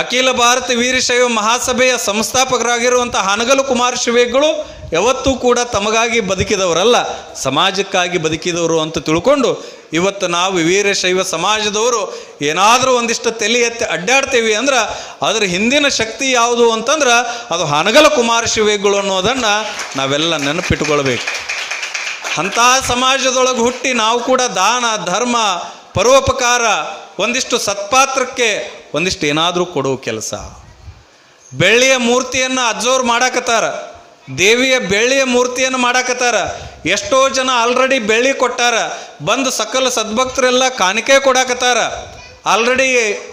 ಅಖಿಲ ಭಾರತ ವೀರಶೈವ ಮಹಾಸಭೆಯ ಸಂಸ್ಥಾಪಕರಾಗಿರುವಂಥ ಹಾನಗಲು ಕುಮಾರ ಶಿವೇಗಳು ಯಾವತ್ತೂ ಕೂಡ ತಮಗಾಗಿ ಬದುಕಿದವರಲ್ಲ, ಸಮಾಜಕ್ಕಾಗಿ ಬದುಕಿದವರು ಅಂತ ತಿಳ್ಕೊಂಡು ಇವತ್ತು ನಾವು ವೀರಶೈವ ಸಮಾಜದವರು ಏನಾದರೂ ಒಂದಿಷ್ಟು ತಲೆ ಎತ್ತಿ ಅಡ್ಡಾಡ್ತೇವೆ ಅಂದ್ರೆ ಅದರ ಹಿಂದಿನ ಶಕ್ತಿ ಯಾವುದು ಅಂತಂದ್ರೆ ಅದು ಹಾನಗಲ ಕುಮಾರ ಶಿವೇಗಳು ಅನ್ನೋದನ್ನು ನಾವೆಲ್ಲ ನೆನಪಿಟ್ಕೊಳ್ಬೇಕು. ಅಂತಹ ಸಮಾಜದೊಳಗೆ ಹುಟ್ಟಿ ನಾವು ಕೂಡ ದಾನ, ಧರ್ಮ, ಪರೋಪಕಾರ ಒಂದಿಷ್ಟು ಸತ್ಪಾತ್ರಕ್ಕೆ ಒಂದಿಷ್ಟು ಏನಾದರೂ ಕೊಡುವ ಕೆಲಸ. ಬೆಳ್ಳಿಯ ಮೂರ್ತಿಯನ್ನು ಅಜ್ಜೋರು ಮಾಡಾಕತ್ತಾರ. ದೇವಿಯ ಬೆಳ್ಳಿಯ ಮೂರ್ತಿಯನ್ನು ಮಾಡಾಕತ್ತಾರ. ಎಷ್ಟೋ ಜನ ಆಲ್ರೆಡಿ ಬೆಳ್ಳಿ ಕೊಟ್ಟಾರ. ಬಂದು ಸಕಲ ಸದ್ಭಕ್ತರೆಲ್ಲ ಕಾಣಿಕೆ ಕೊಡಾಕತ್ತಾರ. ಆಲ್ರೆಡಿ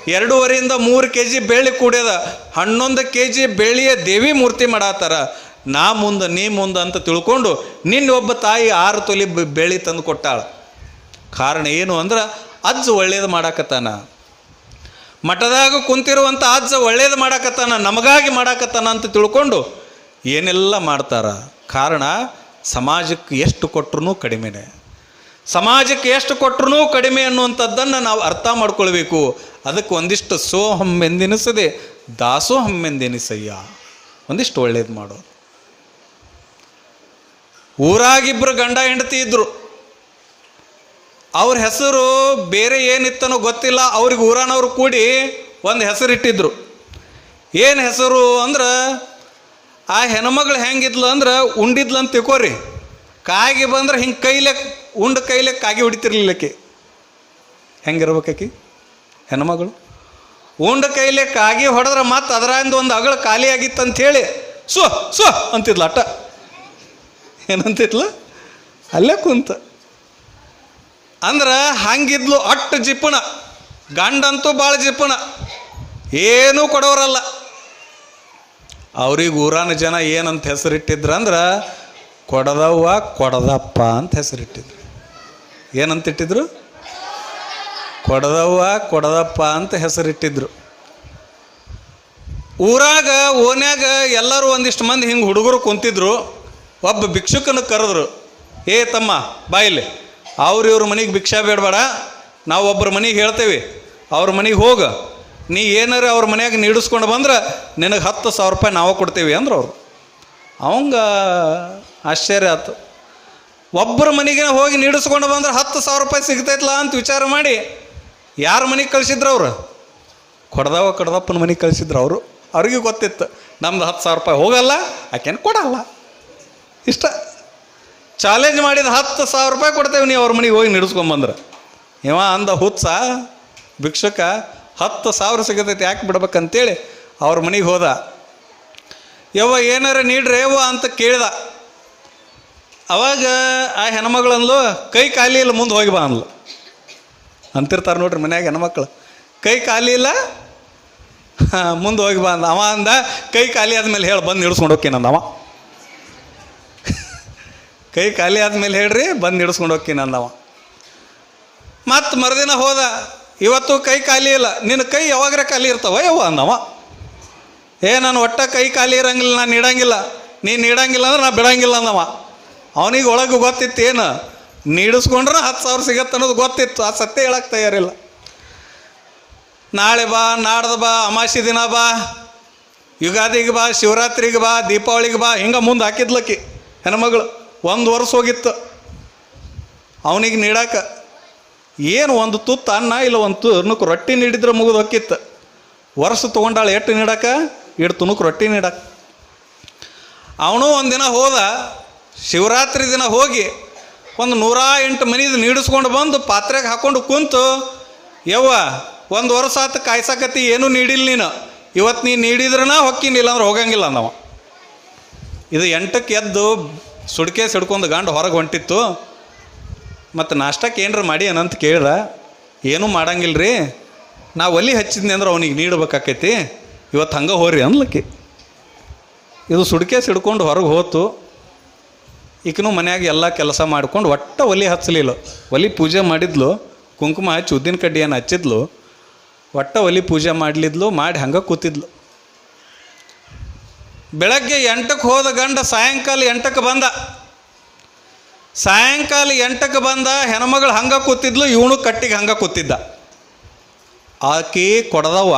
ಎರಡೂವರೆಯಿಂದ ಮೂರು ಕೆ ಜಿ ಬೆಳ್ಳಿ ಕೂಡ್ಯದ. ಹನ್ನೊಂದು ಕೆ ಜಿ ಬೆಳ್ಳಿಯ ದೇವಿ ಮೂರ್ತಿ ಮಾಡಾತಾರ. ನಾ ಮುಂದೆ, ನೀ ಮುಂದೆ ಅಂತ ತಿಳ್ಕೊಂಡು ನಿನ್ನ ಒಬ್ಬ ತಾಯಿ ಆರು ತೊಲಿ ಬೆಳ್ಳಿ ತಂದು ಕೊಟ್ಟಾಳ. ಕಾರಣ ಏನು ಅಂದ್ರೆ ಅಜ್ಜು ಒಳ್ಳೇದು ಮಾಡಾಕತ್ತಾನ. ಮಠದಾಗ ಕುಂತಿರುವಂಥ ಅಜ್ಜ ಒಳ್ಳೇದು ಮಾಡಾಕತ್ತಾನ, ನಮಗಾಗಿ ಮಾಡಾಕತ್ತಾನ ಅಂತ ತಿಳ್ಕೊಂಡು ಏನೆಲ್ಲ ಮಾಡ್ತಾರ? ಕಾರಣ ಸಮಾಜಕ್ಕೆ ಎಷ್ಟು ಕೊಟ್ಟರು ಕಡಿಮೆನೆ. ಸಮಾಜಕ್ಕೆ ಎಷ್ಟು ಕೊಟ್ಟರು ಕಡಿಮೆ ಅನ್ನುವಂಥದ್ದನ್ನು ನಾವು ಅರ್ಥ ಮಾಡ್ಕೊಳ್ಬೇಕು. ಅದಕ್ಕೆ ಒಂದಿಷ್ಟು ಸೋಹಮ್ಮೆಂದೆನಿಸದೆ ದಾಸೋಹಮ್ಮೆಂದೆನಿಸಯ್ಯ ಒಂದಿಷ್ಟು ಒಳ್ಳೇದು ಮಾಡೋದು ಊರಾಗಿಬ್ಬರು ಗಂಡ ಹೆಂಡತಿ ಇದ್ರು ಅವ್ರ ಹೆಸರು ಬೇರೆ ಏನಿತ್ತನೋ ಗೊತ್ತಿಲ್ಲ, ಅವ್ರಿಗೆ ಊರಾನವ್ರು ಕೂಡಿ ಒಂದು ಹೆಸರಿಟ್ಟಿದ್ರು. ಏನು ಹೆಸರು ಅಂದ್ರೆ, ಆ ಹೆಣ್ಮಗಳು ಹೆಂಗಿದ್ಲು ಅಂದ್ರೆ ಉಂಡಿದ್ಲು ಅಂತ ತಿಳ್ಕೊರಿ. ಕಾಗಿ ಬಂದ್ರೆ ಹಿಂಗೆ ಕೈಲೆ, ಉಂಡು ಕೈಲೆ ಕಾಗಿ ಹೊಡಿತಿರ್ಲಿಲ್ಲಕ್ಕೆ ಹೆಂಗಿರ್ಬೇಕಾಕಿ? ಹೆಣ್ಮಗಳು. ಉಂಡ ಕೈಲೆ ಕಾಗಿ ಹೊಡೆದ್ರೆ ಮತ್ತೆ ಅದರಿಂದ ಒಂದು ಅಗಳು ಖಾಲಿ ಆಗಿತ್ತು ಹೇಳಿ, ಸೊ ಸೊ ಅಂತಿದ್ಲು ಅಟ್ಟ. ಏನಂತಿದ್ಲು? ಅಲ್ಲೇ ಕುಂತ. ಅಂದ್ರೆ ಹಂಗಿದ್ಲು ಅಟ್ಟು ಜಿಪ್ಪಣ ಗಂಡಂತೂ ಭಾಳ ಜಿಪ್ಪಣ ಏನೂ ಕೊಡೋರಲ್ಲ. ಅವ್ರಿಗೆ ಊರಾನ ಜನ ಏನಂತ ಹೆಸರಿಟ್ಟಿದ್ರು ಅಂದ್ರೆ ಕೊಡದವ್ವ ಕೊಡದಪ್ಪ ಅಂತ ಹೆಸರಿಟ್ಟಿದ್ರು. ಏನಂತ ಇಟ್ಟಿದ್ರು ಕೊಡದವ್ವ ಕೊಡದಪ್ಪ ಅಂತ ಹೆಸರಿಟ್ಟಿದ್ರು. ಊರಾಗ, ಓನ್ಯಾಗ ಎಲ್ಲರೂ ಒಂದಿಷ್ಟು ಮಂದಿ ಹಿಂಗೆ ಹುಡುಗರು ಕುಂತಿದ್ರು, ಒಬ್ಬ ಭಿಕ್ಷುಕನ ಕರೆದ್ರು, ಏ ತಮ್ಮ ಬಾಯಿಲಿ ಅವ್ರ ಇವ್ರ ಮನೆಗೆ ಭಿಕ್ಷಾ ಬೇಡಬೇಡ, ನಾವು ಒಬ್ಬರ ಮನೆಗೆ ಹೇಳ್ತೇವೆ, ಅವ್ರ ಮನೆಗೆ ಹೋಗ, ನೀ ಏನಾರ ಅವ್ರ ಮನೆಯಾಗ ನೀಡಿಸ್ಕೊಂಡು ಬಂದ್ರೆ ನಿನಗೆ ಹತ್ತು ಸಾವಿರ ರೂಪಾಯಿ ನಾವು ಕೊಡ್ತೇವೆ ಅಂದ್ರೆ ಅವರು. ಅವಂಗ ಆಶ್ಚರ್ಯ ಆಯ್ತು ಒಬ್ಬರ ಮನೆಗೆ ಹೋಗಿ ನೀಡಿಸ್ಕೊಂಡು ಬಂದ್ರೆ ಹತ್ತು ಸಾವಿರ ರೂಪಾಯಿ ಸಿಗ್ತೈತಲ್ಲ ಅಂತ ವಿಚಾರ ಮಾಡಿ ಯಾರ ಮನೆಗೆ ಕಳಿಸಿದ್ರು ಅವರು? ಕೊಡ್ದವ ಕಡ್ದಪ್ಪನ ಮನೆಗೆ ಕಳಿಸಿದ್ರು ಅವರು. ಅವ್ರಿಗೆ ಗೊತ್ತಿತ್ತು, ನಮ್ದು ಹತ್ತು ಸಾವಿರ ರೂಪಾಯಿ ಹೋಗಲ್ಲ, ಆಕೆನ ಕೊಡಲ್ಲ. ಇಷ್ಟ. ಚಾಲೆಂಜ್ ಮಾಡಿದ ಹತ್ತು ಸಾವಿರ ರೂಪಾಯಿ ಕೊಡ್ತೇವೆ ನೀವು ಅವ್ರ ಮನೆಗೆ ಹೋಗಿ ನಿಡಿಸ್ಕೊಂಬಂದ್ರೆ ಇವ ಅಂದ ಹುತ್ಸ ಭಿಕ್ಷಕ, ಹತ್ತು ಸಾವಿರ ಸಿಗತೈತಿ, ಯಾಕೆ ಬಿಡ್ಬೇಕಂತೇಳಿ ಅವ್ರ ಮನೆಗೆ ಹೋದ. ಯವ್ವ, ಏನಾರ ನೀಡ್ರಿ ಯವ್ವ ಅಂತ ಕೇಳ್ದ. ಅವಾಗ ಆ ಹೆಣ್ಮಗಳಂದು ಕೈ ಖಾಲಿ ಇಲ್ಲ, ಮುಂದೆ ಹೋಗಿ ಬಾ ಅಂದ್ಲು. ಅಂತಿರ್ತಾರೆ ನೋಡ್ರಿ ಮನ್ಯಾಗ ಹೆಣ್ಮಕ್ಳು. ಕೈ ಖಾಲಿ ಇಲ್ಲ ಮುಂದೆ ಹೋಗಿ ಬಾ ಅಂದ. ಅವ ಅಂದ, ಕೈ ಖಾಲಿ ಆದಮೇಲೆ ಹೇಳಿ, ಬಂದು ಹಿಡಿಸ್ಕೊಂಡು ಹೋಗ್ತೀನಿ ಕೈ ಖಾಲಿ ಆದ್ಮೇಲೆ ಹೇಳ್ರಿ, ಬಂದು ಹಿಡಿಸ್ಕೊಂಡು ಹೋಗ್ತೀನಿ ಅಂದವ. ಮತ್ತು ಮರುದಿನ ಹೋದ, ಇವತ್ತು ಕೈ ಖಾಲಿ ಇಲ್ಲ ನಿನ್ನ ಕೈ ಯಾವಾಗ್ರ ಖಾಲಿ ಇರ್ತಾವ ಯಾವ ಅಂದವ. ಏ, ನಾನು ಒಟ್ಟ ಕೈ ಖಾಲಿ ಇರಂಗಿಲ್ಲ, ನಾನು ನೀಡಂಗಿಲ್ಲ ನೀನು ನೀಡಂಗಿಲ್ಲ ಅಂದ್ರೆ ನಾ ಬಿಡಂಗಿಲ್ಲ ಅಂದವ. ಅವನಿಗೆ ಒಳಗೆ ಗೊತ್ತಿತ್ತು ಏನು? ನೀಡಿಸ್ಕೊಂಡ್ರೆ ಹತ್ತು ಸಾವಿರ ಸಿಗತ್ತೆ ಅನ್ನೋದು ಗೊತ್ತಿತ್ತು, ಆ ಸತ್ಯ ಹೇಳಕ್ಕೆ ತಯಾರಿಲ್ಲ. ನಾಳೆ ಬಾ, ನಾಡ್ದು ಬಾ, ಅಮಾಸಿ ದಿನ ಬಾ, ಯುಗಾದಿಗೆ ಬಾ, ಶಿವರಾತ್ರಿಗೆ ಬಾ, ದೀಪಾವಳಿಗೆ ಬಾ, ಹಿಂಗೆ ಮುಂದೆ ಹಾಕಿದ್ಲಕ್ಕಿ ಹೆಣ್ಮಗಳು. ಒಂದು ವರ್ಷ ಹೋಗಿತ್ತು. ಅವನಿಗೆ ನೀಡಾಕ. ಏನು ಒಂದು ತುತ್ತು ಅನ್ನ ಇಲ್ಲ ಒಂದು ತುಣುಕು ರೊಟ್ಟಿ ನೀಡಿದ್ರೆ ಮುಗಿದು ಹೊಕ್ಕಿತ್ತು. ವರ್ಷ ತೊಗೊಂಡಾಳ ಎಟ್ಟು ನೀಡಾಕ? ಇಟ್ಟು ತುಣುಕು ರೊಟ್ಟಿ ನೀಡಾಕ. ಅವನು ಒಂದಿನ ಹೋದ. ಶಿವರಾತ್ರಿ ದಿನ ಹೋಗಿ ಒಂದು ನೂರ ಎಂಟು ಮನಿದು ನೀಡಿಸ್ಕೊಂಡು ಬಂದು ಪಾತ್ರೆಗೆ ಹಾಕೊಂಡು ಕುಂತು, ಯವ್ವ, ಒಂದು ವರ್ಷ ಆತು ಕಾಯ್ಸಕತ್ತಿ, ಏನೂ ನೀಡಿಲ್ಲ ನೀನು? ಇವತ್ತು ನೀನು ನೀಡಿದ್ರನ ಹೊಕ್ಕಿನಿಲ್ಲ ಅಂದ್ರೆ ಹೋಗಂಗಿಲ್ಲ ನಾವು ಇದು ಎಂಟಕ್ಕೆ ಎದ್ದು ಸುಡ್ಕೆ ಸಿಡ್ಕೊಂಡು ಗಂಡು ಹೊರಗೆ ಹೊಂಟಿತ್ತು. ಮತ್ತು ನಾಷ್ಟಕ್ಕೆ ಏನರ ಮಾಡಿ ಏನಂತ ಕೇಳ್ದ, ಏನೂ ಮಾಡಂಗಿಲ್ಲ ರೀ ನಾ ಒಲಿ ಹಚ್ಚಿದ್ನಿ ಅಂದ್ರೆ ಅವನಿಗೆ ನೀಡಬೇಕಾಕೈತಿ. ಇವತ್ತು ಹಂಗೆ ಹೋರಿ ಅನ್ಲಕ್ಕಿ ಇದು ಸುಡ್ಕೆ ಸಿಡ್ಕೊಂಡು ಹೊರಗೆ ಹೋತು. ಈಕನು ಮನೆಯಾಗ ಎಲ್ಲ ಕೆಲಸ ಮಾಡ್ಕೊಂಡು ಒಟ್ಟ ಒಲಿ ಹಚ್ಚಲಿಲ್ಲ. ಒಲಿ ಪೂಜೆ ಮಾಡಿದ್ಲು. ಕುಂಕುಮ ಹಚ್ಚಿ ಉದ್ದಿನ ಕಡ್ಡಿಯನ್ನು ಹಚ್ಚಿದ್ಲು. ಒಟ್ಟ ಒಲಿ ಪೂಜೆ ಮಾಡಲಿದ್ಲು, ಮಾಡಿ ಹಂಗೆ ಕೂತಿದ್ಲು. ಬೆಳಗ್ಗೆ ಎಂಟಕ್ಕೆ ಹೋದ ಗಂಡ ಸಾಯಂಕಾಲ ಎಂಟಕ್ಕೆ ಬಂದ. ಸಾಯಂಕಾಲ ಎಂಟಕ್ಕೆ ಬಂದ, ಹೆಣ್ಮಗಳು ಹಂಗೆ ಕೂತಿದ್ಲು, ಇವನು ಕಟ್ಟಿಗೆ ಹಂಗೆ ಕೂತಿದ್ದ. ಆಕೆ ಕೊಡದವ್ವ,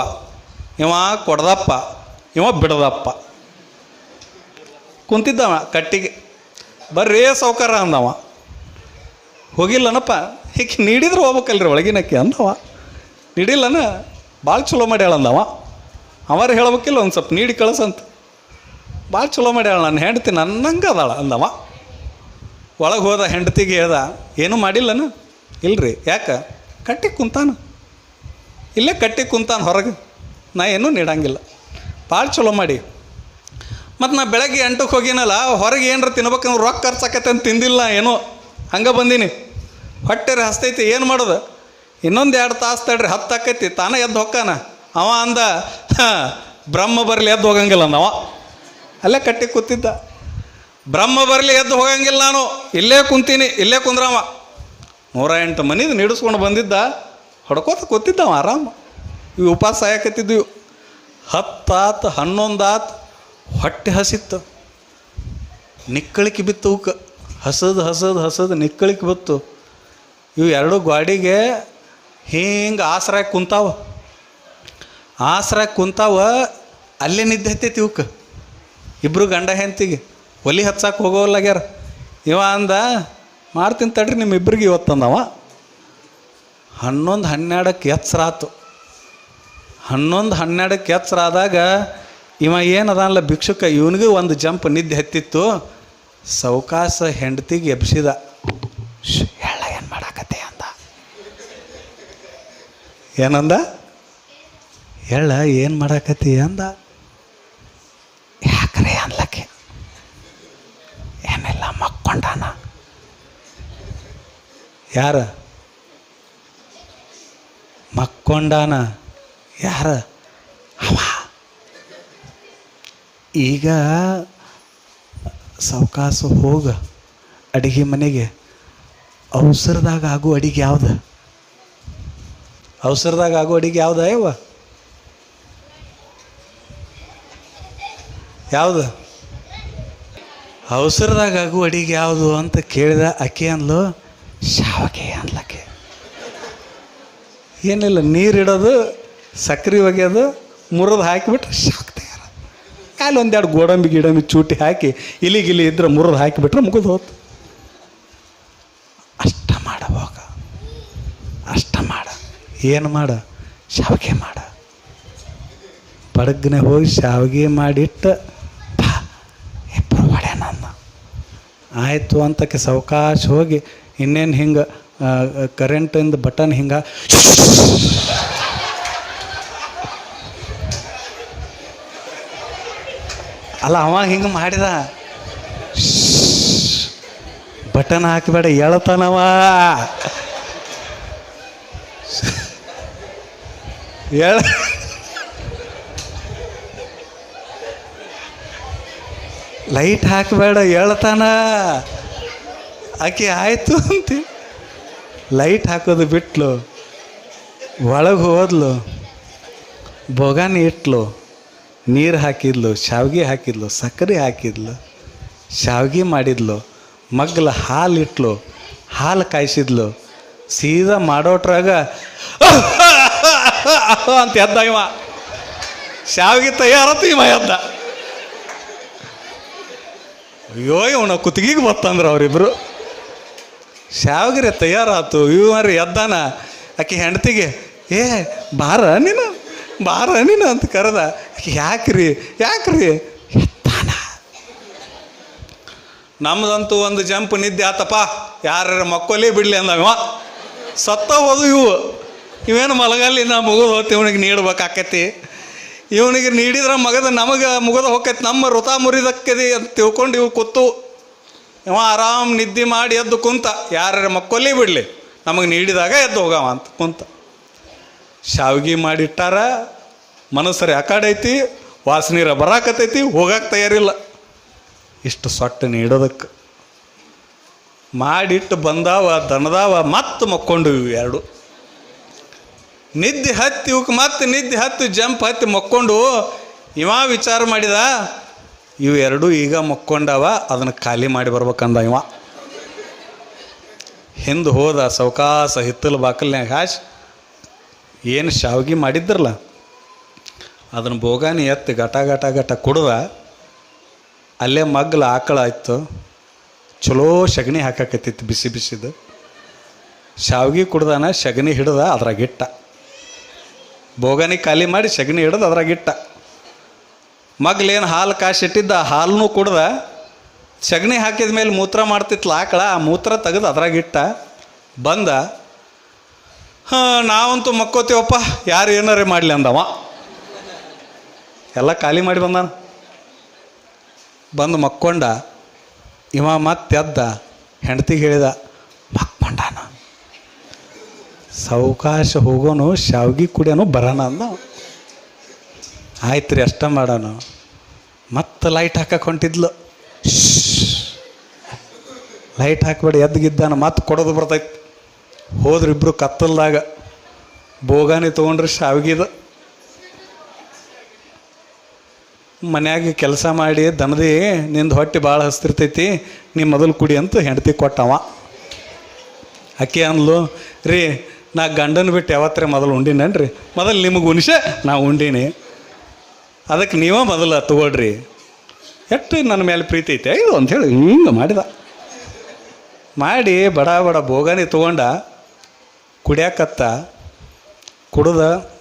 ಇವ ಕೊಡದಪ್ಪ, ಇವ ಬಿಡದಪ್ಪ. ಕುಂತಿದ್ದವ ಕಟ್ಟಿಗೆ. ಬರ್ರೇ ಸೌಕಾರ ಅಂದವ. ಹೋಗಿಲ್ಲನಪ್ಪ ಹೀಗೆ ನೀಡಿದ್ರೆ ಹೋಗ್ಬೇಕಲ್ರಿ ಒಳಗಿನಕ್ಕೆ ಅಂದವ. ನೀಡಿಲ್ಲನ ಭಾಳ ಚಲೋ ಮಾಡ್ಯಾಳ ಅಂದವ ಅವರ ಹೇಳ್ಬೇಕಿಲ್ಲ ಒಂದು ಸ್ವಲ್ಪ, ನೀಡಿ ಕಳ್ಸಂತ. ಭಾಳ ಚಲೋ ಮಾಡ್ಯಾಳ ನನ್ನ ಹೆಂಡತಿ ನನ್ನಂಗೆ ಅದಾಳ ಅಂದವ. ಒಳಗೆ ಹೋದ ಹೆಂಡತಿಗೆ ಹೇಳ್ದ ಏನೂ ಮಾಡಿಲ್ಲನ? ಇಲ್ರಿ ಯಾಕೆ? ಕಟ್ಟಿ ಕುಂತಾನ. ಇಲ್ಲೇ ಕಟ್ಟಿ ಕುಂತಾನ ಹೊರಗೆ. ನಾ ಏನೂ ನೀಡಂಗಿಲ್ಲ. ಭಾಳ ಚಲೋ ಮಾಡಿ. ಮತ್ತು ನಾ ಬೆಳಗ್ಗೆ ಎಂಟಕ್ಕೆ ಹೋಗಿನಲ್ಲ ಹೊರಗೆ ಏನರ ತಿನ್ಬೇಕಂದ್ರೆ ರೊಕ್ಕ ಖರ್ಚಾಕತ್ತೆ ಅಂತ ತಿಂದಿಲ್ಲ ಏನೋ. ಹಂಗೆ ಬಂದೀನಿ. ಹೊಟ್ಟೆರಿ ಹಸ್ತೈತಿ ಏನು ಮಾಡೋದು? ಇನ್ನೊಂದು ಎರಡು ತಾಸು ತಡ್ರಿ ಹತ್ತು ಆಕೈತಿ ತಾನೇ ಎದ್ದು ಹೊಕ್ಕಾನ? ಅವ ಅಂದ "ಹಾ, ಬ್ರಹ್ಮ ಬರಲಿ ಎದ್ದು ಹೋಗಂಗಿಲ್ಲ ಅಂದವ. ಅಲ್ಲೇ ಕಟ್ಟಿ ಕೂತಿದ್ದ. ಬ್ರಹ್ಮ ಬರಲಿ ಎದ್ದು ಹೋಗಂಗಿಲ್ಲ ನಾನು. ಇಲ್ಲೇ ಕುಂತೀನಿ, ಇಲ್ಲೇ ಕುಂದ್ರವ. ನೂರ ಎಂಟು ಮನಿದು ನೀಡಿಸ್ಕೊಂಡು ಬಂದಿದ್ದ. ಹೊಡ್ಕೋತ ಕೂತಿದ್ದವ ಆರಾಮ. ಇವು ಉಪವಾಸ ಸಾಯಕತ್ತಿದ್ವು. ಹತ್ತಾತು, ಹನ್ನೊಂದಾತು ಹೊಟ್ಟೆ ಹಸಿತ್ತು. ನಿಕ್ಕಳಿಕೆ ಬಿತ್ತು ಅವಕ್ಕೆ. ಹಸದು ಹಸದು ಹಸದು ನಿಕ್ಕಳಿಕೆ ಬಿತ್ತು. ಇವು ಎರಡು ಗಾಡಿಗೆ ಹಿಂಗೆ ಆಸರಾಗಿ ಕುಂತಾವ. ಆಸರಾಗಿ ಕುಂತಾವ, ಅಲ್ಲೇ ನಿದ್ದೆ ಹತ್ತೈತಿ ಇವಕ್ಕೆ. ಇಬ್ಬರು ಗಂಡ ಹೆಂತಿಗೆ ಒಲಿ ಹಚ್ಚಕ್ಕೆ ಹೋಗೋಲ್ಲಾಗ್ಯಾರ ಇವ ಅಂದ ಮಾಡ್ತೀನಿ ತಡ್ರಿ ಇಬ್ಬರಿಗೆ ಇವತ್ತಂದವ ಹನ್ನೊಂದು ಹನ್ನೆರಡಕ್ಕೆ ಎಚ್ಚರಾತು ಹನ್ನೊಂದು ಹನ್ನೆರಡಕ್ಕೆ ಎಚ್ಚರ ಆದಾಗ ಇವ ಏನದಲ್ಲ ಭಿಕ್ಷುಕ, ಇವನಿಗೂ ಒಂದು ಜಂಪ್ ನಿದ್ದೆ ಹತ್ತಿತ್ತು. ಸೌಕಾಸ ಹೆಂಡತಿಗೆ ಎಬ್ಸಿದ. ಹೇಳ ಏನು ಮಾಡಾಕತ್ತೆ ಅಂದ. ಏನಂದ? ಹೇಳ ಏನು ಮಾಡಾಕತ್ತಿ ಅಂದ ಯಾಕ್ರೆ ಅನ್ಲಕ್ಕೆ ಮಕ್ಕೊಂಡಾನ ಯಾರ? ಮಕ್ಕೊಂಡಾನ. ಯಾರ? ಅವ. ಈಗ ಸಾವಕಾಸು ಹೋಗ. ಅಡಿಗೆ ಮನೆಗೆ. ಅವಸರದಾಗ ಆಗೋ ಅಡಿಗೆ ಯಾವ್ದು? ಅವಸರದಾಗ ಆಗೋ ಅಡಿಗೆ ಯಾವ್ದು, ಯವ್ವ? ಯಾವುದು? ಅವಸರದಾಗ ಆಗು ಅಡಿಗೆ ಯಾವುದು ಅಂತ ಕೇಳಿದ ಅಕ್ಕಿ ಅಂದ್ಲು ಶಾವಕೆ ಅನ್ಲಕ್ಕೆ ಏನಿಲ್ಲ ನೀರಿಡೋದು ಸಕ್ಕರೆ ಒಗೆಯೋದು, ಮುರಿದು ಹಾಕಿಬಿಟ್ರೆ ಶಾಕ್ ತಯಾರ ಅಲ್ಲಿ ಒಂದೆರಡು ಗೋಡಂಬಿ ಗಿಡಂಬಿ ಚೂಟಿ ಹಾಕಿ, ಇಲಿ ಗಿಲಿ ಇದ್ರೆ ಮುರಿದು ಹಾಕಿಬಿಟ್ರೆ ಮುಗಿದು ಹೋತು. ಅಷ್ಟ ಮಾಡ ಹೋಗ. ಅಷ್ಟ ಮಾಡ. ಏನು ಮಾಡ? ಶಾವಿಗೆ ಮಾಡ. ಪಡಗ್ನೆ ಹೋಗಿ ಶಾವಿಗೆ ಮಾಡಿಟ್ಟು ಬಾ ಇಬ್ಬರು ಒಡೆ ನನ್ನ ಆಯಿತು ಅಂತಕ್ಕೆ ಸಾವಕಾಶ ಹೋಗಿ ಇನ್ನೇನು ಹಿಂಗೆ ಕರೆಂಟಿಂದ ಬಟನ್ ಹಿಂಗೆ ಅಲ್ಲ ಅವ ಹಿಂಗೆ ಮಾಡಿದ. ಬಟನ್ ಹಾಕಬೇಡ ಹೇಳ್ತಾನವ ಹೇಳ ಲೈಟ್ ಹಾಕಬೇಡ ಹೇಳ್ತಾನ. ಆಕೆ ಆಯಿತು ಅಂತ. ಲೈಟ್ ಹಾಕೋದು ಬಿಟ್ಲು. ಒಳಗೆ ಹೋದ್ಲು. ಬೊಗಾನಿ ಇಟ್ಲು. ನೀರು ಹಾಕಿದ್ಲು, ಶಾವ್ಗೆ ಹಾಕಿದ್ಲು, ಸಕ್ಕರೆ ಹಾಕಿದ್ಲು, ಶಾವ್ಗೆ ಮಾಡಿದ್ಲು. ಮಗ್ಲ ಹಾಲು ಇಟ್ಲು, ಹಾಲು ಕಾಯಿಸಿದ್ಲು. ಸೀದಾ ಮಾಡೋಟ್ರಾಗ ಅಂತ ಎದ್ದ ಇವ. ಶಾವ್ಗೆ ತಯಾರತ್ತು ಇವ ಎದ್ದ. ಅಯ್ಯೋ, ಇವನ ಕುತ್ತಿಗೆಗೆ ಬತ್ತಂದ್ರೆ ಅವರಿಬ್ಬರು ಶಾವಗಿರಿ ತಯಾರಾತು. ಇವ್ರಿ ಎದ್ದಾನ. ಆಕೆ ಹೆಂಡತಿಗೆ, ಏ, ಬಾರ ನೀನು? ಬಾರ ನೀನು? ಅಂತ ಕರೆದ. ಆಕೆ, ಯಾಕ್ರಿ? ಯಾಕ್ರಿ? ಎತ್ತಾನ ನಮ್ದಂತೂ ಒಂದು ಜಂಪ್ ನಿದ್ದೆ ಆತಪ್ಪ. ಯಾರ ಮಕ್ಕೋಲೇ ಬಿಡ್ಲಿ ಅಂದವ ಸತ್ತ ಹೋದು ಇವು. ಇವೇನು ಮಲಗಲ್ಲಿ ನಾ ಮುಗಿದು ಹೋಗ್ತಿವನಿಗೆ ನೀಡ್ಬೇಕಾಕತಿ ಇವನಿಗೆ ನೀಡಿದ್ರೆ ಮಗದ ನಮಗೆ ಮುಗದ ಹೋಕೈತಿ ನಮ್ಮ ವೃತ ಮುರಿದಕ್ಕದಿ ಅಂತ ತಿಳ್ಕೊಂಡು ಇವು ಕೂತು ಇವ ಆರಾಮ್ ನಿದ್ದೆ ಮಾಡಿ ಎದ್ದು ಕುಂತ. ಯಾರ್ಯಾರ ಮಕ್ಕೊಲ್ಲಿ ಬಿಡಲಿ. ನಮಗೆ ನೀಡಿದಾಗ ಎದ್ದು ಹೋಗವ ಅಂತ ಕುಂತ. ಶಾವಿಗೆ ಮಾಡಿಟ್ಟಾರ ಮನಸ್ಸರಿ ಆ ವಾಸನೀರ ಬರಾಕತೈತಿ ಹೋಗಕ್ಕೆ ತಯಾರಿಲ್ಲ. ಇಷ್ಟು ಸೊಟ್ಟು ನೀಡೋದಕ್ಕೆ. ಮಾಡಿಟ್ಟು ಬಂದಾವ, ದನದಾವ, ಮತ್ತೆ ಮಕ್ಕೊಂಡು ಇವು ಎರಡು. ನಿದ್ದೆ ಹತ್ತಿ ಇವಕ್ಕೆ ಮತ್ತೆ ನಿದ್ದೆ ಹತ್ತಿ ಜಂಪ್ ಹತ್ತಿ ಮಕ್ಕೊಂಡು ಇವ ವಿಚಾರ ಮಾಡಿದ, ಇವು ಎರಡೂ ಈಗ ಮಕ್ಕೊಂಡವ, ಅದನ್ನು ಖಾಲಿ ಮಾಡಿ ಬರ್ಬೇಕಂದ ಇವ. ಹಿಂದೆ ಹೋದ ಸೌಕಾಸ ಹಿತ್ತಲು ಬಾಕಲ್ನ್ಯಾಗ ಹಾಶ್, ಏನು ಶಾವಿಗೆ ಮಾಡಿದ್ರಲ್ಲ ಅದನ್ನು ಬೋಗಾನಿ ಎತ್ತಿ ಗಟ ಗಟ ಗಟ ಕುಡ್ದ, ಅಲ್ಲೇ ಮಗ್ಲ ಆಕಳ ಆಯ್ತು, ಚಲೋ ಸಗಣಿ ಹಾಕಾಕತ್ತಿತ್ತು ಬಿಸಿ ಬಿಸಿದು. ಶಾವಿಗೆ ಕುಡ್ದಾನ ಸಗಣಿ ಹಿಡ್ದ ಅದ್ರಾಗಿಟ್ಟ ಬೋಗಾನಿ ಖಾಲಿ ಮಾಡಿ ಸಗಣಿ ಹಿಡ್ದು ಅದ್ರಾಗಿಟ್ಟ ಮಗ್ಲೇನು ಹಾಲು ಕಾಸಿಟ್ಟಿದ್ದ ಹಾಲನ್ನೂ ಕುಡ್ದ, ಸಗಣಿ ಹಾಕಿದ ಮೇಲೆ ಮೂತ್ರ ಮಾಡ್ತಿತ್ತು ಲಾಕಳ ಆ ಮೂತ್ರ ತೆಗೆದು ಅದ್ರಾಗಿಟ್ಟ ಬಂದ, ಹಾಂ, ನಾವಂತೂ ಮಕ್ಕೋತೀವಪ್ಪ, ಯಾರು ಏನಾರೇ ಮಾಡಲಿ ಅಂದವ. ಎಲ್ಲ ಖಾಲಿ ಮಾಡಿ ಬಂದಾನ. ಬಂದು ಮಕ್ಕೊಂಡ, ಇವ ಮತ್ತೆ ಎದ್ದ, ಹೆಂಡತಿಗೆ ಹೇಳಿದ ಸಾವಕಾಶ ಹೋಗೋನು, ಶಾವ್ಗಿ ಕುಡಿಯೋನು ಬರೋಣ ಅಂದ ಆಯ್ತು ರೀ, ಅಷ್ಟ ಮಾಡೋಣ ಮತ್ತೆ ಲೈಟ್ ಹಾಕಕ್ಕೆ ಹೊಂಟಿದ್ಲು. ಲೈಟ್ ಹಾಕ್ಬೇಡಿ ಎದ್ದಿದ್ದಾನ ಮತ್ತೆ ಕೊಡೋದು ಬರ್ತೈತೆ. ಹೋದ್ರೆ ಇಬ್ರು ಕತ್ತಲ್ದಾಗ. ಬೋಗಾನಿ ತೊಗೊಂಡ್ರಿ ಶಾವ್ಗಿದ ಮನ್ಯಾಗ ಕೆಲಸ ಮಾಡಿ ದನದಿ, ನಿಂದು ಹೊಟ್ಟೆ ಭಾಳ ಹಸ್ತಿರ್ತೈತಿ, ನೀ ಮೊದಲು ಕುಡಿ ಅಂತ ಹೆಂಡತಿ ಕೊಟ್ಟವ. ಅಕ್ಕಿ ಅಂದ್ಲು, ರೀ ನಾ ಗಂಡನ ಬಿಟ್ಟು ಯಾವತ್ತರ ಮೊದಲು ಉಂಡಿನೇನ್ರಿ? ಮೊದಲು ನಿಮಗೆ ಉಣಿಸ, ನಾ ಉಂಡೀನಿ. ಅದಕ್ಕೆ ನೀವೇ ಮೊದಲು ತಗೊಳ್ರಿ. ಎಷ್ಟು ನನ್ನ ಮೇಲೆ ಪ್ರೀತಿ ಐತೆ, ಇದು ಅಂಥೇಳಿ ಹಿಂಗೆ ಮಾಡಿದ. ಮಾಡಿ ಬಡ ಬಡ ಭೋಗಾನಿ ತೊಗೊಂಡ, ಕುಡಿಯಾಕತ್ತ, ಕುಡ್ದ,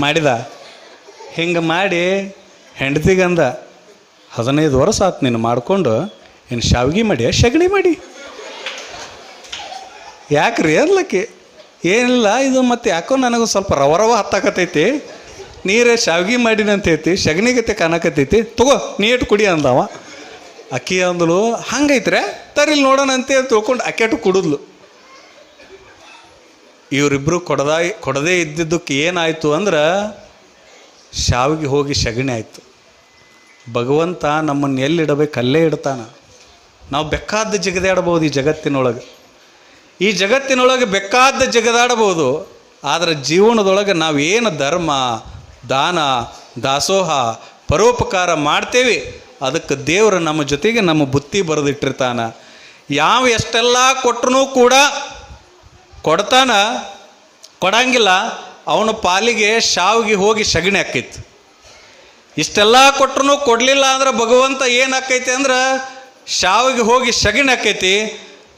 ಮಾಡಿದ. ಹಿಂಗೆ ಮಾಡಿ ಹೆಂಡತಿಗಂದ ಹದಿನೈದು ವರ್ಷ ಆತು ನೀನು ಮಾಡಿಕೊಂಡು ಇನ್ನು ಶಾವಿಗೆ ಮಾಡಿ ಸಗಣಿ ಮಾಡಿ. ಯಾಕ್ರಿ ಅನ್ಲಕ್ಕಿ? ಏನಿಲ್ಲ, ಇದು ಮತ್ತೆ ಯಾಕೋ ನನಗೂ ಸ್ವಲ್ಪ ರವ ರವ ಹತ್ತಾಕತೈತಿ ನೀರೇ ಶಾವ್ಗಿ ಮಾಡಿನಂತೈತಿ ಸಗಣಿಗತೆ ಕಾಣಕತ್ತೈತಿ. ತಗೋ, ನೀಟ್ ಕುಡಿ ಅಂದವ. ಅಕ್ಕಿ ಅಂದಳು ಹಂಗೈತ್ರೆ, ತರಿಲ್ ನೋಡೋಣ ಅಂತ ತಿಳ್ಕೊಂಡು ಅಕ್ಕೆಟು ಕುಡಿದ್ಲು. ಇವರಿಬ್ಬರು ಕೊಡದ ಕೊಡದೇ ಇದ್ದಿದ್ದಕ್ಕೆ ಏನಾಯಿತು ಅಂದ್ರೆ, ಶಾವಿಗೆ ಹೋಗಿ ಸಗಣಿ ಆಯಿತು. ಭಗವಂತ ನಮ್ಮನ್ನು ಎಲ್ಲಿಡಬೇಕು, ಅಲ್ಲೇ ಇಡ್ತಾನೆ. ನಾವು ಬೇಕಾದ ಜಗದಾಡ್ಬೋದು ಈ ಜಗತ್ತಿನೊಳಗೆ. ಈ ಜಗತ್ತಿನೊಳಗೆ ಬೇಕಾದ ಜಗದಾಡಬಹುದು, ಆದರೆ ಜೀವನದೊಳಗೆ ನಾವು ಏನು ಧರ್ಮ, ದಾನ, ದಾಸೋಹ, ಪರೋಪಕಾರ ಮಾಡ್ತೇವೆ, ಅದಕ್ಕೆ ದೇವರು ನಮ್ಮ ಜೊತೆಗೆ ನಮ್ಮ ಬುತ್ತಿ ಬರೆದಿಟ್ಟಿರ್ತಾನ. ಯಾವ ಎಷ್ಟೆಲ್ಲ ಕೊಟ್ಟರೂ ಕೂಡ ಕೊಡ್ತಾನ, ಕೊಡಂಗಿಲ್ಲ, ಅವನ ಪಾಲಿಗೆ ಶಾವಿಗೆ ಹೋಗಿ ಸಗಣಿ ಆಕೈತಿ ಇಷ್ಟೆಲ್ಲ ಕೊಟ್ಟರು ಕೊಡಲಿಲ್ಲ ಅಂದ್ರೆ ಭಗವಂತ ಏನು ಆಕೈತಿ ಅಂದ್ರೆ ಶಾವಿಗೆ ಹೋಗಿ ಸಗಣಿ ಆಕೈತಿ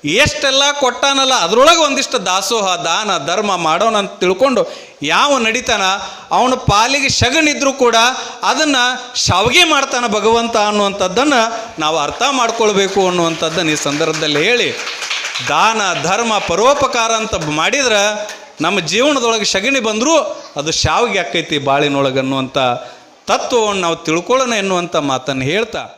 ಎಷ್ಟೆಲ್ಲ ಕೊಟ್ಟಾನಲ್ಲ, ಅದರೊಳಗೆ ಒಂದಿಷ್ಟು ದಾಸೋಹ, ದಾನ, ಧರ್ಮ ಮಾಡೋಣ ಅಂತ ತಿಳ್ಕೊಂಡು ಯಾವ ನಡೀತಾನ, ಅವನ ಪಾಲಿಗೆ ಸಗಣಿದ್ರು ಕೂಡ ಅದನ್ನು ಶಾವಿಗೆ ಮಾಡ್ತಾನ ಭಗವಂತ ಅನ್ನುವಂಥದ್ದನ್ನು ನಾವು ಅರ್ಥ ಮಾಡ್ಕೊಳ್ಬೇಕು ಅನ್ನುವಂಥದ್ದನ್ನು ಈ ಸಂದರ್ಭದಲ್ಲಿ ಹೇಳಿ, ದಾನ, ಧರ್ಮ, ಪರೋಪಕಾರ ಅಂತ ಮಾಡಿದ್ರೆ ನಮ್ಮ ಜೀವನದೊಳಗೆ ಶಗಣಿ ಬಂದರೂ ಅದು ಶಾವಿಗೆ ಆಕೈತಿ ಬಾಳಿನೊಳಗೆ ಅನ್ನುವಂಥ ತತ್ವವನ್ನು ನಾವು ತಿಳ್ಕೊಳ್ಳೋಣ ಎನ್ನುವಂಥ ಮಾತನ್ನು ಹೇಳ್ತಾ